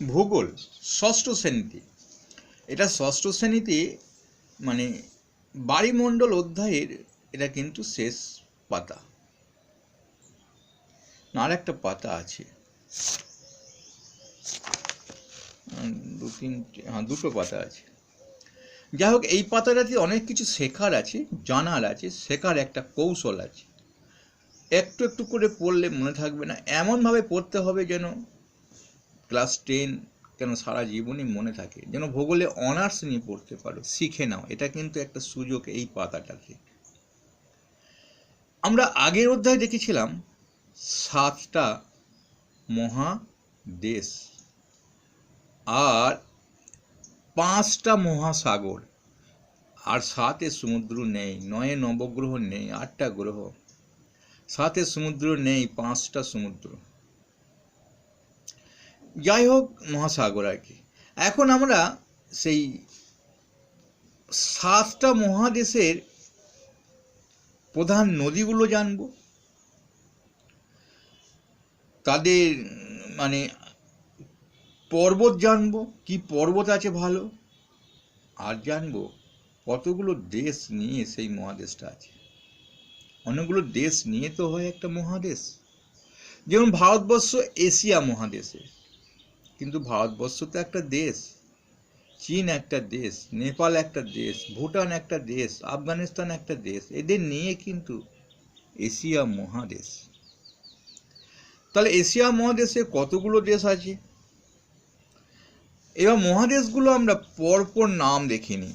ভূগোল, ষষ্ঠ শ্রেণীতে। এটা ষষ্ঠ শ্রেণীতে মানে বাড়িমণ্ডল অধ্যায়ের এটা কিন্তু শেষ পাতা। আর একটা পাতা আছে। দু তিনটে হ্যাঁ দুটো পাতা আছে। যাই হোক, এই পাতাটাতে অনেক কিছু শেখার আছে, জানার আছে, শেখার একটা কৌশল আছে। একটু একটু করে পড়লে মনে থাকবে না, এমনভাবে পড়তে হবে যেন ক্লাস টেন কেন সারা জীবনই মনে থাকে? যেন ভূগোলে অনার্স নিয়ে পড়তে পারো, শিখে নাও। এটা কিন্তু একটা সুযোগ এই পাতাটাকে আমরা আগের অধ্যায়ে দেখেছিলাম সাতটা মহাদেশ আর পাঁচটা মহাসাগর। আর সাতে সমুদ্র নেই, নয়ে নবগ্রহ নেই, আটটা গ্রহ। সাতে সমুদ্র নেই, পাঁচটা সমুদ্র। যাই হোক মহাসাগর আর কি। এখন আমরা সেই সাতটা মহাদেশের প্রধান নদীগুলো জানব। তাদের মানে পর্বত জানব, কি পর্বত আছে ভালো, আর জানব কতগুলো দেশ নিয়ে সেই মহাদেশটা আছে। অনেকগুলো দেশ নিয়ে তো হয় একটা মহাদেশ। যেমন ভারতবর্ষ এশিয়া মহাদেশে কিন্তু ভারতবর্ষ তো একটা দেশ, চীন একটা দেশ, নেপাল একটা দেশ, ভুটান একটা দেশ, আফগানিস্তান একটা দেশ, এদের নিয়ে কিন্তু এশিয়া মহাদেশ। তাহলে এশিয়া মহাদেশে কতগুলো দেশ আছে? এবার মহাদেশগুলো আমরা পরপর নাম দেখিনি।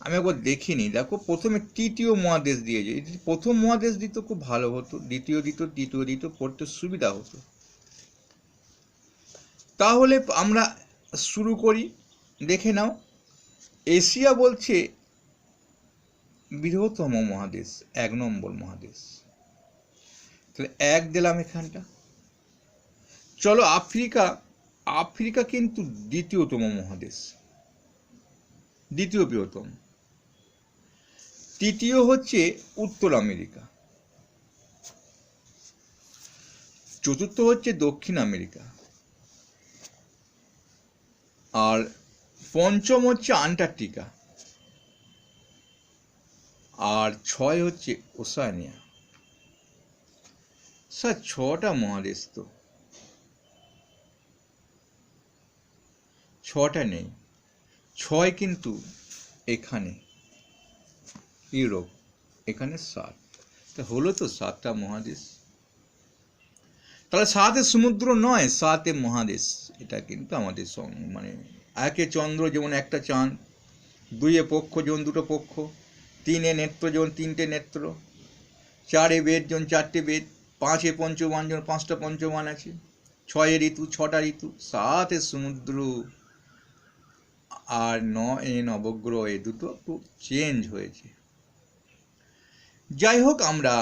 আমি একবার দেখিনি। দেখো, প্রথমে তৃতীয় মহাদেশ দিয়েছে। প্রথম মহাদেশ দিত, খুব ভালো হতো। দ্বিতীয় দিত, তৃতীয় দিত, পড়তে সুবিধা হতো। তাহলে আমরা শুরু করি, দেখে নাও। এশিয়া বলছে বৃহত্তম মহাদেশ, এক নম্বর মহাদেশ। তাহলে এক দিলাম এখানটা। চলো আফ্রিকা আফ্রিকা কিন্তু দ্বিতীয়তম মহাদেশ। দ্বিতীয় বৃহত্তম। তৃতীয় হচ্ছে উত্তর আমেরিকা। চতুর্থ হচ্ছে দক্ষিণ আমেরিকা। আর পঞ্চম হচ্ছে আন্টার্কটিকা। আর ছয় হচ্ছে ওসানিয়া। স্যার, ছটা মহাদেশ তো। ছটা নেই। ছয় কিন্তু এখানে, ইউরোপ। এখানে সাত। তা হলো তো সাতটা মহাদেশ। তাহলে সাতে সমুদ্র নয় সাতে মহাদেশ। এটা কিন্তু আমাদের মানে একে চন্দ্র যেমন একটা চাঁদ, দুইয়ে পক্ষ যেমন দুটো পক্ষ, তিনে নেত্র যেমন তিনটে নেত্র, চারে বেদ যেমন চারটে বেদ, পাঁচে পঞ্চবান যেমন পাঁচটা পঞ্চবান আছে, ছয়ে ঋতু, ছটা ঋতু সাতে সমুদ্র। আর নয় নবগ্রহ এ দুটো একটু চেঞ্জ হয়েছে। যাই হোক আমরা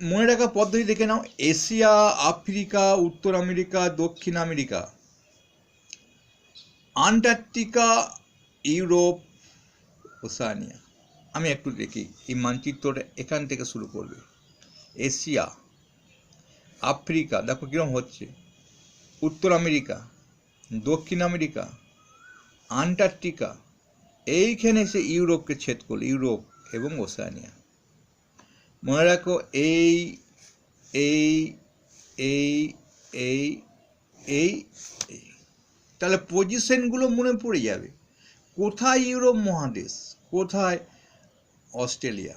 মনে রাখা পদ্ধতি দেখে নাও, এশিয়া, আফ্রিকা, উত্তর আমেরিকা, দক্ষিণ আমেরিকা। আন্টার্কটিকা, ইউরোপ ওসানিয়া আমি একটু দেখি, এই মানচিত্রটা এখান থেকে শুরু করবে। এশিয়া, আফ্রিকা, দেখো কীরকম হচ্ছে। উত্তর আমেরিকা, দক্ষিণ আমেরিকা, আন্টার্কটিকা, এইখানে সে ইউরোপকে ছেদ করল, ইউরোপ এবং ওসানিয়া মনে রাখো, এই এই এই এই এই তাহলে পজিশনগুলো মনে পড়ে যাবে। কোথায় ইউরোপ মহাদেশ? কোথায় অস্ট্রেলিয়া?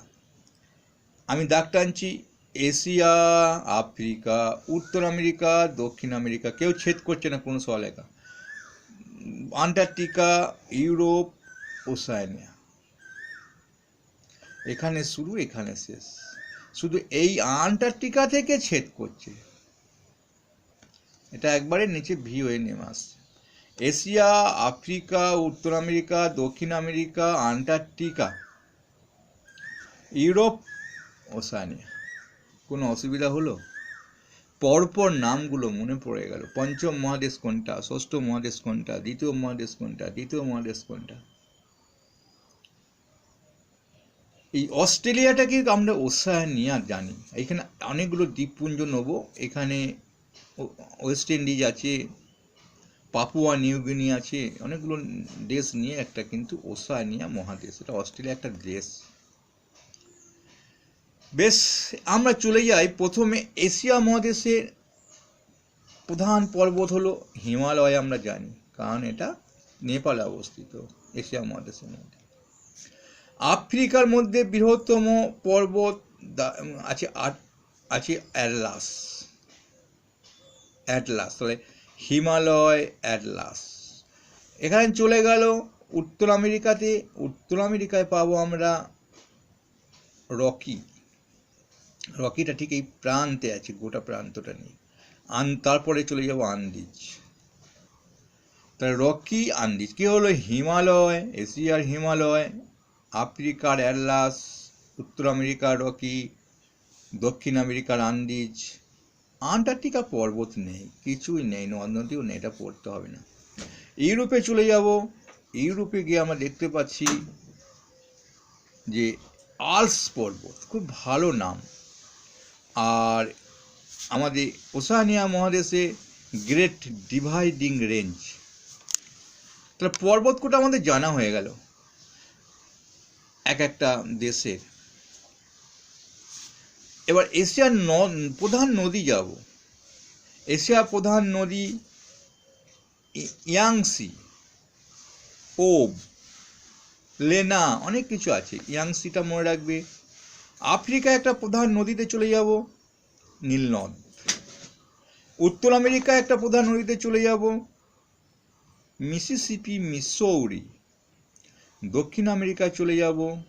আমি দাগ টানছি এশিয়া, আফ্রিকা, উত্তর আমেরিকা, দক্ষিণ আমেরিকা। কেউ ছেদ করছে না কোনো সলেখা আন্টার্কটিকা, ইউরোপ ওসানিয়া এখানে শুরু, এখানে শেষ। শুধু এই আন্টার্কটিকা থেকে ছেদ করছে। এটা একবারে নিচে ভি হয়ে নেমে আসছে। এশিয়া, আফ্রিকা, উত্তর আমেরিকা, দক্ষিণ আমেরিকা, আন্টার্কটিকা, ইউরোপ ওসানিয়া কোনো অসুবিধা হলো? পরপর নামগুলো মনে পড়ে গেল। পঞ্চম মহাদেশ কোনটা? ষষ্ঠ মহাদেশ কোনটা? দ্বিতীয় মহাদেশ কোনটা? তৃতীয় মহাদেশ কোনটা? এই অস্ট্রেলিয়াটাকে আমরা ওসানিয়া জানি। এখানে অনেকগুলো দ্বীপপুঞ্জ নেব। এখানে ওয়েস্ট ইন্ডিজ আছে, পাপুয়া নিউগিনি আছে, অনেকগুলো দেশ নিয়ে একটা কিন্তু ওসানিয়া মহাদেশ। এটা অস্ট্রেলিয়া একটা দেশ। বেশ, আমরা চলে যাই। প্রথমে এশিয়া মহাদেশের প্রধান পর্বত হলো হিমালয়, আমরা জানি। কারণ এটা নেপালে অবস্থিত, এশিয়া মহাদেশের মধ্যে। আফ্রিকার মধ্যে বৃহত্তম পর্বত আছে আছে অ্যাটলাস। অ্যাটলাস, তাহলে হিমালয় অ্যাটলাস। এখানে চলে গেল উত্তর আমেরিকাতে। উত্তর আমেরিকায় পাবো আমরা রকি। রকিটা ঠিক এই প্রান্তে আছে, গোটা প্রান্তটা নিয়ে। আন, তারপরে চলে যাব আন্দিজ। তাহলে রকি, আন্দিজ। কি হলো? হিমালয়, এশিয়ার হিমালয় আফ্রিকার অ্যাটলাস, উত্তর আমেরিকার রকি, দক্ষিণ আমেরিকার আন্দিজ। আন্টার্কটিকা পর্বত নেই, কিছুই নেই নদ নদীও নেই, এটা পড়তে হবে না। ইউরোপে চলে যাব। ইউরোপে গিয়ে আমরা দেখতে পাচ্ছি যে আলস পর্বত, খুব ভালো নাম। আর আমাদের ওসানিয়া মহাদেশে গ্রেট ডিভাইডিং রেঞ্জ। তাহলে পর্বতকূটা আমাদের জানা হয়ে গেল। এক একটা দেশের। এবার এশিয়ার প্রধান নদী যাব। এশিয়ার প্রধান নদী ইয়াংসি ওব লেনা, অনেক কিছু আছে। ইয়াংসিটা মনে রাখবে। আফ্রিকা একটা প্রধান নদীতে চলে যাব নীলনদ উত্তর আমেরিকা একটা প্রধান নদীতে চলে যাব, মিসিসিপি, মিসৌরি। দক্ষিণ আমেরিকায় চলে যাব।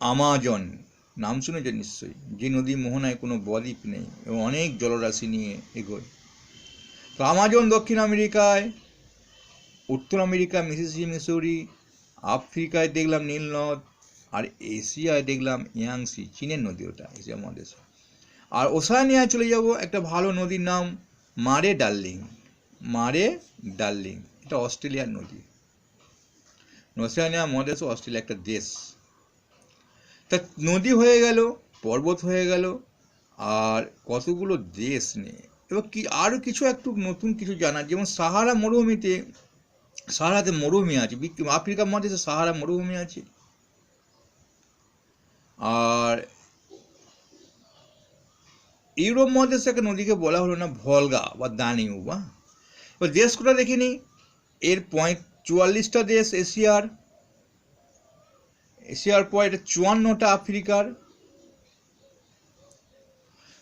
আমাজন, নাম শুনেছেন নিশ্চয়ই? যে নদী মোহনায় কোনো বদ্বীপ নেই এবং অনেক জলরাশি নিয়ে এগোয়। তো আমাজন দক্ষিণ আমেরিকায়, উত্তর আমেরিকা মিসিসি মিসৌরি, আফ্রিকায় দেখলাম নীলনদ আর এশিয়ায় দেখলাম ইয়াংসি, চীনের নদী ওটা, এশিয়া মহাদেশ। আর ওসানিয়ায় চলে যাব, একটা ভালো নদীর নাম মারে ডার্লিং মারে ডার্লিং, এটা অস্ট্রেলিয়ার নদী। ওসানিয়া মহাদেশ অস্ট্রেলিয়া একটা দেশ। তা নদী হয়ে গেল, পর্বত হয়ে গেল, আর কতগুলো দেশ নেই এবার কি আরও কিছু একটু নতুন কিছু জানা যেমন সাহারা মরুভূমিতে, সাহারাতে মরুভূমি আছে আফ্রিকা মহাদেশে সাহারা মরুভূমি আছে। আর ইউরোপ মহাদেশে একটা নদীকে বলা হলো না ভলগা বা দানিউ, বা। এবার দেশগুলো দেখিনি? এর পয়েন্ট চুয়াল্লিশটা দেশ এশিয়ার এশিয়ার পর এটা চুয়ান্নটা আফ্রিকার,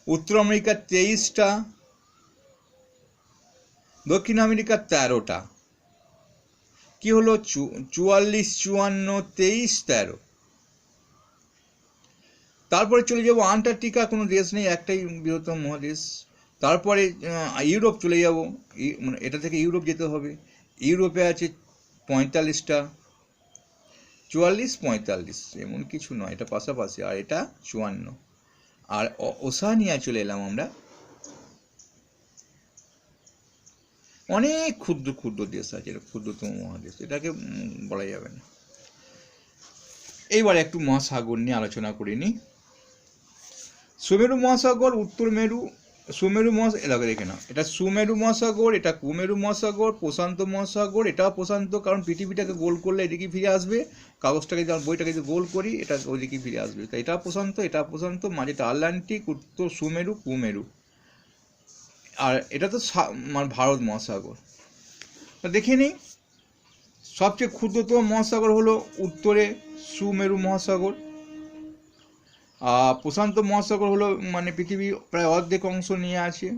উত্তর আমেরিকার তেইশটা, দক্ষিণ আমেরিকার তেরোটা। কি হলো? চুয়াল্লিশ, চুয়ান্ন, তেইশ, তেরো। তারপরে চলে যাব আন্টার্কটিকা কোনো দেশ নেই, একটাই বৃহত্তম মহাদেশ। তারপরে ইউরোপ চলে যাব মানে এটা থেকে ইউরোপ যেতে হবে। ইউরোপে আছে পঁয়তাল্লিশটা। চুয়াল্লিশ, পঁয়তাল্লিশ, এমন কিছু নয়, এটা পাশাপাশি, আর এটা চুয়ান্ন। আর ওসানিয়া চলে এলাম আমরা। অনেক ক্ষুদ্র ক্ষুদ্র দেশ আছে এটা ক্ষুদ্রতম মহাদেশ, এটাকে বলা যাবে না। এইবার একটু মহাসাগর নিয়ে আলোচনা করে নিই। সুমেরু মহাসাগর, উত্তর মেরু সুমেরু মহাসাগর এলাকা দেখে না এটা সুমেরু মহাসাগর, এটা কুমেরু মহাসাগর, প্রশান্ত মহাসাগর, এটাও প্রশান্ত, কারণ পৃথিবীটাকে গোল করলে এদিকে ফিরে আসবে। কাগজটাকে যেমন, বইটাকে যদি গোল করি, এটা ওইদিকে ফিরে আসবে। তাই এটা প্রশান্ত এটা প্রশান্ত মাঝেটা আটলান্টিক, উত্তর সুমেরু, কুমেরু। আর এটা তো মানে ভারত মহাসাগর। তা দেখে নিই। সবচেয়ে ক্ষুদ্রতম মহাসাগর হলো উত্তরে সুমেরু মহাসাগর। প্রশান্ত মহাসাগর হলো মানে পৃথিবী প্রায় অর্ধেক অংশ নিয়ে আছে।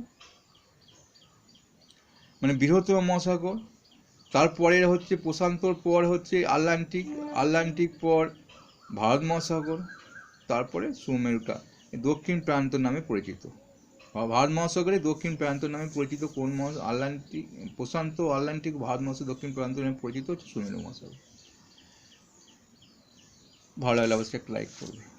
মানে বৃহত্তম মহাসাগর। তারপরে হচ্ছে প্রশান্তর পর হচ্ছে আটলান্টিক আটলান্টিক পর ভারত মহাসাগর, তারপরে সুমেরুটা। দক্ষিণ প্রান্ত নামে পরিচিত। ভারত মহাসাগরে দক্ষিণ প্রান্ত নামে পরিচিত কোন মহা আটলান্টিক, প্রশান্ত, আটলান্টিক, ভারত মহাসাগর দক্ষিণ প্রান্ত নামে পরিচিত হচ্ছে সুমেরু মহাসাগর। ভালো লাগলে অবশ্যই একটা লাইক করবে।